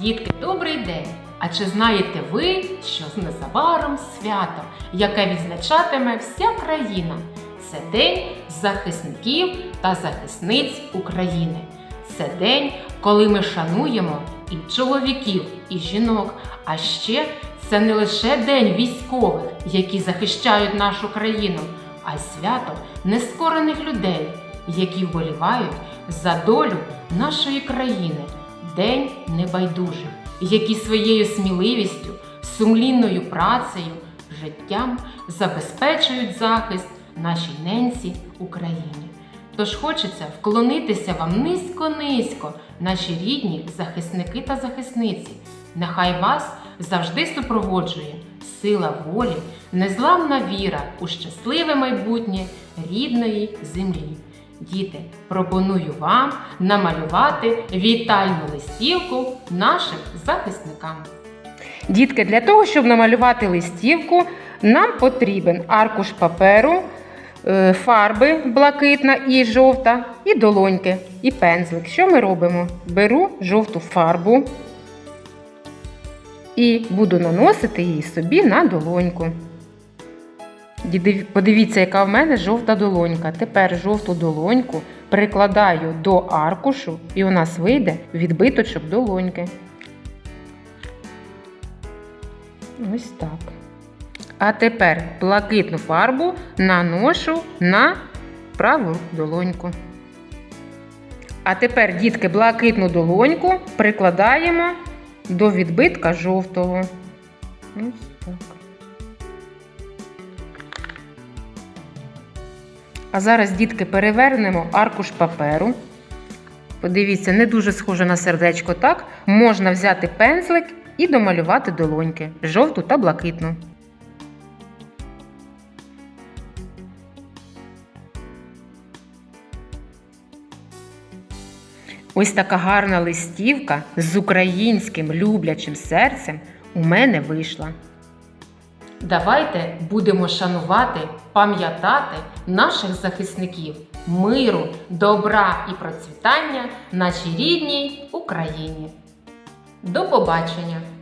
Дітки, добрий день! А чи знаєте ви, що незабаром свято, яке відзначатиме вся країна? Це День захисників та захисниць України. Це день, коли ми шануємо і чоловіків, і жінок. А ще це не лише день військових, які захищають нашу країну, а й свято нескорених людей, які вболівають за долю нашої країни. День небайдужих, які своєю сміливістю, сумлінною працею, життям забезпечують захист нашій ненці Україні. Тож хочеться вклонитися вам низько-низько, наші рідні захисники та захисниці. Нехай вас завжди супроводжує сила волі, незламна віра у щасливе майбутнє рідної землі. Діти, пропоную вам намалювати вітальну листівку нашим захисникам. Дітки, для того, щоб намалювати листівку, нам потрібен аркуш паперу, е, фарби блакитна і жовта, і долоньки, і пензлик. Що ми робимо? Беру жовту фарбу і буду наносити її собі на долоньку. Подивіться, яка в мене жовта долонька. Тепер жовту долоньку прикладаю до аркушу, і у нас вийде відбиточок долоньки. Ось так. А тепер блакитну фарбу наношу на праву долоньку. А тепер, дітки, блакитну долоньку прикладаємо до відбитка жовтого. Ось так. А зараз, дітки, перевернемо аркуш паперу. Подивіться, не дуже схоже на сердечко, так? Можна взяти пензлик і домалювати долоньки жовту та блакитну. Ось така гарна листівка з українським люблячим серцем у мене вийшла. Давайте будемо шанувати, пам'ятати наших захисників, миру, добра і процвітання нашій рідній Україні. До побачення!